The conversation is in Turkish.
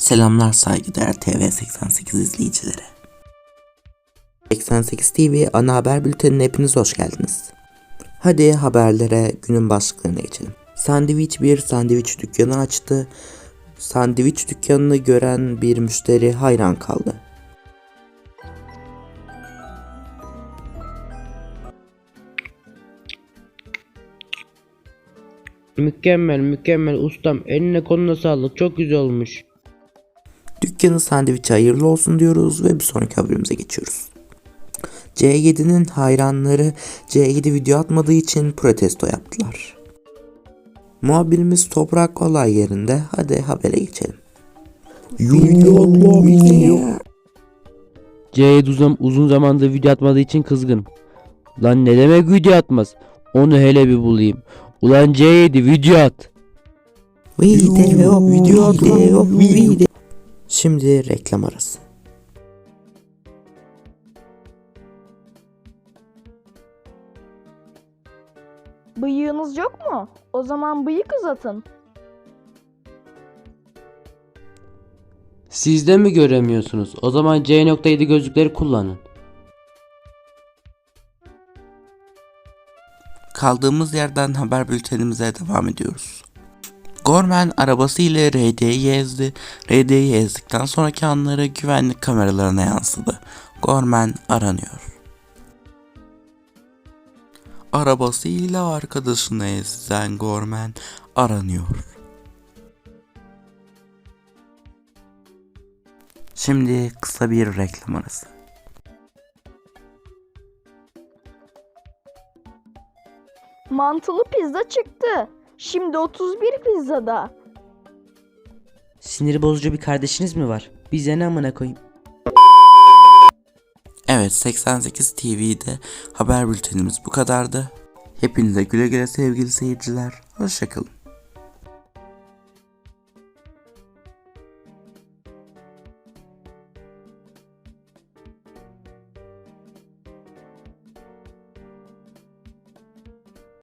Selamlar saygıdeğer TV88 izleyicileri. 88 TV ana haber bültenine hepiniz hoş geldiniz. Hadi haberlere günün başlıklarına geçelim. Sandviç bir sandviç dükkanı açtı. Sandviç dükkanını gören bir müşteri hayran kaldı. Mükemmel mükemmel ustam eline koluna sağlık çok güzel olmuş. Dükkanı sandviçe hayırlı olsun diyoruz ve bir sonraki haberimize geçiyoruz. C7'nin hayranları C7 video atmadığı için protesto yaptılar. Muhabirimiz Toprak olay yerinde. Hadi habere geçelim. C uzun, uzun zamandır video atmadığı için kızgın. Lan ne demek video atmaz? Onu hele bir bulayım. Ulan C7 video at. Video, video, video, video. Şimdi reklam arası. Bıyığınız yok mu? O zaman bıyık uzatın. Siz de mi göremiyorsunuz? O zaman C.7 gözlükleri kullanın. Kaldığımız yerden haber bültenimize devam ediyoruz. Gorman arabasıyla RD'yi ezdi. RD'yi ezdikten sonraki anları güvenlik kameralarına yansıdı. Gorman aranıyor. Arabasıyla arkadaşını ezen Gorman aranıyor. Şimdi kısa bir reklam arası. Mantılı pizza çıktı. Şimdi 31 pizzada. Sinir bozucu bir kardeşiniz mi var? Bize ne amına koyayım? Evet 88 TV'de haber bültenimiz bu kadardı. Hepinize güle güle sevgili seyirciler. Hoşçakalın.